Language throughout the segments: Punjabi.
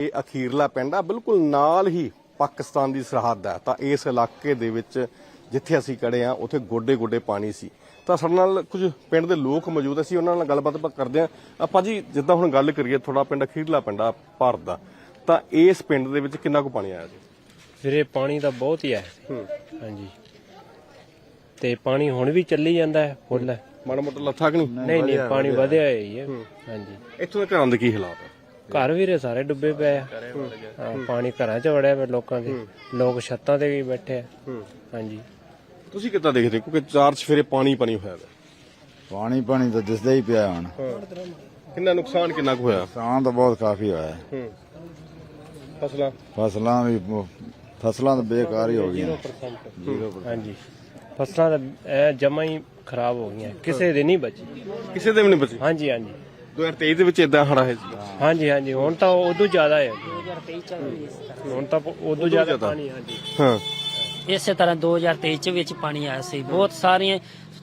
ਇਹ ਅਖੀਰਲਾ ਪਿੰਡ ਆ ਬਿਲਕੁਲ ਨਾਲ ਹੀ ਪਾਕਿਸਤਾਨ ਦੀ ਸਰਹੱਦ ਹੈ ਤਾਂ ਇਸ ਇਲਾਕੇ ਦੇ ਵਿੱਚ ਜਿੱਥੇ ਅਸੀਂ ਖੜੇ ਆ ਉੱਥੇ ਗੋਡੇ ਗੋਡੇ ਪਾਣੀ ਸੀ। ਤਾਂ ਸਾਡੇ ਨਾਲ ਕੁਝ ਪਿੰਡ ਦੇ ਲੋਕ ਮੌਜੂਦ ਸੀ ਉਹਨਾਂ ਨਾਲ ਗੱਲਬਾਤ ਆਪਾਂ ਕਰਦੇ ਆ। ਆਪਾਂ ਜੀ ਜਿੱਦਾਂ ਹੁਣ ਗੱਲ ਕਰੀਏ ਥੋੜਾ ਪਿੰਡ ਅਖੀਰਲਾ ਪਿੰਡ ਆ ਭਾਰਤ ਦਾ। ਤਾਂ ਇਸ ਪਿੰਡ ਦੇ ਵਿੱਚ ਕਿੰਨਾ ਕੁ ਪਾਣੀ ਆਇਆ ਜੀ? ਵੀਰੇ ਪਾਣੀ ਤਾਂ ਬਹੁਤ ਹੀ ਹੈ। ਹਾਂਜੀ। ਤੇ ਪਾਣੀ ਹੁਣ ਵੀ ਚੱਲੀ ਜਾਂਦਾ ਹੈ ਫੁੱਲ। ਹੈ ਮਾੜਾ ਮੋਟਾ ਲੱਥਾ ਕਿ ਨਹੀਂ? ਨਹੀਂ ਨਹੀਂ ਪਾਣੀ ਵਧਿਆ। ਹੀ। ਹੈ। ਹਾਂਜੀ। ਇੱਥੋਂ ਦੇ ਘਰਾਂ ਦੇ ਕੀ ਹਾਲਾਤ ਆ? ਘਰ ਵੀਰੇ ਸਾਰੇ ਡੁੱਬੇ ਪਏ ਆ। ਹਾਂ ਪਾਣੀ ਘਰਾਂ 'ਚ ਵੜਿਆ ਪਿਆ ਲੋਕਾਂ ਦੇ। ਲੋਕ ਛੱਤਾਂ ਤੇ ਵੀ ਬੈਠੇ ਆ। ਹਾਂਜੀ। ਤੁਸੀਂ ਕਿੱਦਾਂ ਦੇਖਦੇ ਹੋ? ਕਿਉਂਕਿ ਚਾਰ ਚਫੇਰੇ ਪਾਣੀ ਪਾਣੀ ਹੋਇਆ ਹੈ ਪਾਣੀ ਪਾਣੀ ਤਾਂ ਦਿਸਦਾ ਹੀ ਪਿਆ ਹੁਣ। ਕਿੰਨਾ ਨੁਕਸਾਨ ਕਿੰਨਾ ਕੁ ਹੋਇਆ? ਨੁਕਸਾਨ ਤਾਂ ਬਹੁਤ ਕਾਫੀ ਹੋਇਆ। ਹੈ। ਫਸਲਾਂ? ਫਸਲਾਂ ਵੀ ਫਸਲਾਂ ਤਾਂ ਬੇਕਾਰ ਹੀ ਹੋ ਗਈਆਂ। ਹਾਂਜੀ। ਫਸਲਾਂ ਤਾਂ ਜਮਾ ਹੀ ਖਰਾਬ ਹੋ ਗਈਆਂ। ਕਿਸੇ ਦੇ ਨਹੀਂ ਬਚੀ। ਕਿਸੇ ਦੇ ਵੀ ਨਹੀਂ ਬਚੀ? ਹਾਂਜੀ ਹਾਂਜੀ। 2023 ਦੇ ਵਿੱਚ ਇਦਾਂ ਹੜਾ ਹੈ ਜੀ। ਹਾਂਜੀ ਹਾਂਜੀ ਹੁਣ ਤਾਂ ਉਦੋਂ ਜ਼ਿਆਦਾ ਹੈ। ਹੁਣ ਤਾਂ ਉਦੋਂ ਜ਼ਿਆਦਾ ਪਾਣੀ ਹਾਂਜੀ। ਹਾਂ। ਇਸੇ ਤਰ੍ਹਾਂ 2023 ਚ ਵਿੱਚ ਪਾਣੀ ਆਇਆ ਸੀ। ਬਹੁਤ ਸਾਰੀਆਂ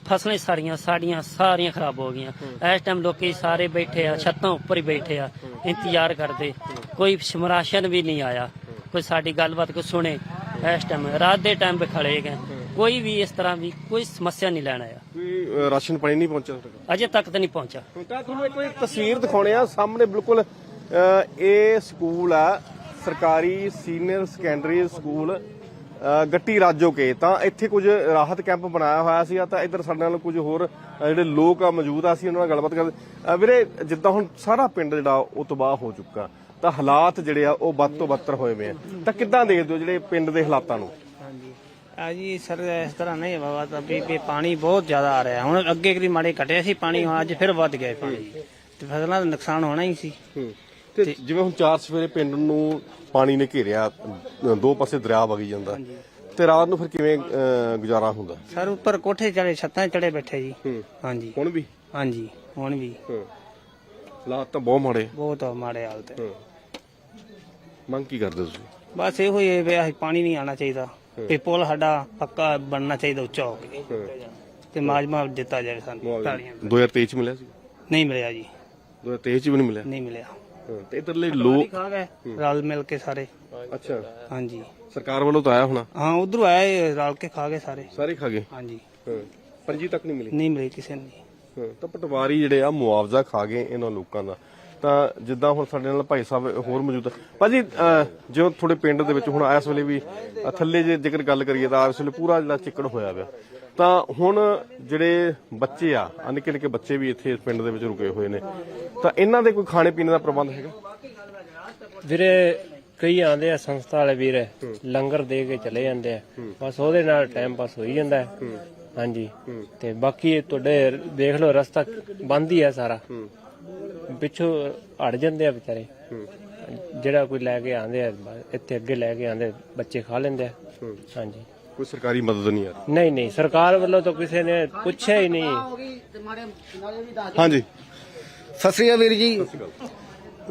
ਫਸਲਾਂ ਸਾਰੀਆਂ ਸਾਡੀਆਂ ਸਾਰੀਆਂ ਖਰਾਬ ਹੋ ਗਈਆਂ। ਇਸ ਟਾਈਮ ਲੋਕੀ ਸਾਰੇ ਬੈਠੇ ਆ ਛੱਤਾਂ ਉੱਪਰ ਹੀ ਬੈਠੇ ਆ ਇੰਤਜ਼ਾਰ ਕਰਦੇ। ਕੋਈ ਸਮਰਾਸ਼ਨ ਵੀ ਨਹੀਂ ਆਇਆ। ਕੋਈ ਸਾਡੀ ਗੱਲਬਾਤ ਕੋ ਸੁਣੇ। ਇਸ ਟਾਈਮ ਰਾਤ ਦੇ ਟਾਈਮ 'ਤੇ ਖੜੇ ਗਏ। ਕੋਈ ਵੀ ਇਸ ਤਰ੍ਹਾਂ ਵੀ ਕੋਈ ਸਮੱਸਿਆ ਨਹੀਂ ਲੈਣ ਆਇਆ। ਕੋਈ ਅ, ਰਾਸ਼ਨ ਪਾਣੀ ਨਹੀਂ ਪਹੁੰਚਿਆ ਤੁਹਾਡੇ ਕੋਲ? ਅਜੇ ਤੱਕ ਤਾਂ ਨਹੀਂ ਪਹੁੰਚਾ ਤਾਂ ਤੁਹਾਨੂੰ ਇੱਕ ਵਾਰੀ ਤਸਵੀਰ ਦਿਖਾਉਣੇ ਆ ਸਾਹਮਣੇ ਬਿਲਕੁਲ ਅ, ਇਹ ਸਕੂਲ ਆ ਸਰਕਾਰੀ ਸੀਨੀਅਰ ਸੈਕੰਡਰੀ ਸਕੂਲ ਅ, ਗੱਟੀ ਰਾਜੋ ਕੇ। ਤਾਂ ਇੱਥੇ ਕੁਝ ਰਾਹਤ ਕੈਂਪ ਬਣਾਇਆ ਹੋਇਆ ਸੀ ਤਾਂ ਇੱਧਰ ਸਾਡੇ ਨਾਲ ਕੁਝ ਹੋਰ ਅ, ਜਿਹੜੇ ਲੋਕ ਆ ਮੌਜੂਦ ਆ ਸੀ ਉਹਨਾਂ ਨਾਲ ਗੱਲਬਾਤ ਕਰਦੇ ਅ, ਵੀਰੇ ਜਿੱਦਾਂ ਹੁਣ ਸਾਰਾ ਪਿੰਡ ਜਿਹੜਾ ਉਹ ਤਬਾਹ ਹੋ ਚੁੱਕਾ ਤਾਂ ਹਾਲਾਤ ਜਿਹੜੇ ਆ ਉਹ ਵੱਧ ਤੋਂ ਬੱਤਰ ਹੋਏ ਹੋਏ ਆ। ਤਾਂ ਕਿੱਦਾਂ ਦੇਖਦੇ ਹੋ ਜਿਹੜੇ ਪਿੰਡ ਦੇ ਹਾਲਾਤਾਂ ਨੂੰ? ਆ ਜੀ ਸਰ ਇਸ ਤਰ੍ਹਾਂ ਨਹੀਂ ਬਾਬਾ ਤਾਂ ਵੀ ਵੀ ਪਾਣੀ ਬਹੁਤ ਜ਼ਿਆਦਾ ਆ ਰਿਹਾ। ਹੁਣ ਅੱਗੇ ਕਰੀ ਮਾੜੇ ਘਟਿਆ ਸੀ ਪਾਣੀ ਹੁਣ ਅੱਜ ਫਿਰ ਵੱਧ ਗਿਆ ਪਾਣੀ। ਤੇ ਫਸਲਾਂ ਦਾ ਨੁਕਸਾਨ ਹੋਣਾ ਹੀ ਸੀ। ਤੇ ਜਿਵੇਂ ਹੁਣ ਚਾਰ ਸਵੇਰੇ ਪਿੰਡ ਨੂੰ ਪਾਣੀ ਨੇ ਘੇਰਿਆ ਦੋ ਪਾਸੇ ਦਰਿਆ ਵਗੀ ਜਾਂਦਾ। ਤੇ ਰਾਤ ਨੂੰ ਫਿਰ ਕਿਵੇਂ ਗੁਜ਼ਾਰਾ ਹੁੰਦਾ? ਸਰ ਉੱਪਰ ਕੋਠੇ ਚੜੇ ਛੱਤਾਂ ਚੜੇ ਬੈਠੇ ਜੀ। ਹਾਂਜੀ। ਹੁਣ ਵੀ? ਹਾਂਜੀ ਹੁਣ ਵੀ। ਹਾਲਾਤ ਤਾਂ ਬਹੁਤ ਮਾੜੇ। ਬਹੁਤ ਮਾੜੇ ਹਾਲਤ ਹੈ। ਮੰਗ ਕੀ ਕਰਦੇ ਤੁਸੀਂ? ਬਸ ਇਹੋ ਹੀ ਹੈ ਵੀ ਆਹ ਪਾਣੀ ਨਹੀਂ ਆਣਾ ਚਾਹੀਦਾ। ਤੇ ਪੁਲ ਸਾਡਾ ਪੱਕਾ ਬਣਨਾ ਚਾਹੀਦਾ ਉੱਚਾ ਹੋ ਕੇ। ਤੇ ਮਾਜਮਾ ਦਿੱਤਾ ਜਾਵੇ ਸਾਨੂੰ। ਦਾ। 2023 ਚ ਮਿਲਿਆ ਸੀ? ਨਹੀਂ ਮਿਲਿਆ ਜੀ। 2023 ਚ ਵੀ ਨਹੀਂ ਮਿਲਿਆ? ਨਹੀਂ ਮਿਲਿਆ। ਤੇ ਇਧਰਲੇ ਲੋਕ ਖਾ ਗਏ ਰਲ ਮਿਲ ਕੇ ਸਾਰੇ। ਅੱਛਾ। ਹਾਂਜੀ। ਸਰਕਾਰ ਵੱਲੋਂ ਤਾਂ ਆਇਆ ਹੋਣਾ? ਹਾਂ ਉਧਰੋਂ ਆਏ ਰਲ ਕੇ ਖਾ ਗਏ ਸਾਰੇ। ਸਾਰੇ ਖਾ ਗਏ? ਹਾਂਜੀ। ਪੰਜੀ ਤੱਕ ਨਹੀਂ ਮਿਲੀ? ਨਹੀਂ ਮਿਲੇ ਕਿਸੇ ਨੂੰ। ਤਾਂ ਪਟਵਾਰੀ ਜਿਹੜੇ ਆ ਮੁਆਵਜ਼ਾ ਖਾ ਗਏ ਇਹਨਾਂ ਲੋਕਾਂ ਦਾ। ਤਾਂ ਜਿੱਦਾਂ ਹੁਣ ਸਾਡੇ ਨਾਲ ਭਾਈ ਸਾਹਿਬ ਹੋਰ ਮੌਜੂਦ ਆ। ਭਾਜੀ ਅਹ, ਜਿਵੇਂ ਤੁਹਾਡੇ ਪਿੰਡ ਦੇ ਵਿੱਚ ਹੁਣ ਇਸ ਵੇਲੇ ਵੀ ਥੱਲੇ ਜੇ ਜੇਕਰ ਗੱਲ ਕਰੀਏ ਤਾਂ ਇਸ ਵੇਲੇ ਪੂਰਾ ਜਿਹੜਾ ਚਿੱਕੜ ਹੋਇਆ ਪਿਆ। ਤਾਂ ਹੁਣ ਜਿਹੜੇ ਬੱਚੇ ਆ ਆਹ ਨਿੱਕੇ ਨਿੱਕੇ ਬੱਚੇ ਵੀ ਇੱਥੇ ਇਸ ਪਿੰਡ ਦੇ ਵਿੱਚ ਰੁਕੇ ਹੋਏ ਨੇ। ਤਾਂ ਇਹਨਾਂ ਦੇ ਕੋਈ ਖਾਣੇ ਪੀਣੇ ਦਾ ਪ੍ਰਬੰਧ ਹੈਗਾ? ਵੀਰੇ ਕਈ ਆਂਦੇ ਆ ਸੰਸਥਾ ਵਾਲੇ ਵੀਰ ਲੰਗਰ ਦੇ ਕੇ ਚਲੇ ਜਾਂਦੇ ਆ। ਬਸ ਉਹਦੇ ਨਾਲ ਟਾਈਮ ਪਾਸ ਹੋਈ ਜਾਂਦਾ। ਹੈ। ਹਾਂਜੀ। ਤੇ ਬਾਕੀ ਤੁਹਾਡੇ ਦੇਖ ਲਓ ਰਸਤਾ ਬੰਦ ਹੀ ਆ ਸਾਰਾ। ਪਿੱਛੋਂ ਅੜ ਜਾਂਦੇ ਆ ਵਿਚਾਰੇ। ਜਿਹੜਾ ਕੋਈ ਲੈ ਕੇ ਆਂਦੇ ਆ ਇੱਥੇ ਅੱਗੇ ਲੈ ਕੇ ਆਂਦੇ ਬੱਚੇ ਖਾ ਲੈਂਦੇ ਆ। ਹਾਂਜੀ। ਕੋਈ ਸਰਕਾਰੀ ਮਦਦ ਨਹੀਂ ਆ ਰਹੀ? ਨਹੀਂ ਨਹੀਂ ਸਰਕਾਰ ਵੱਲੋਂ ਤਾਂ ਕਿਸੇ ਨੇ ਪੁੱਛਿਆ ਹੀ ਨਹੀਂ। ਹਾਂਜੀ। ਸਤਿ ਸ੍ਰੀ ਅਕਾਲ ਵੀਰ ਜੀ।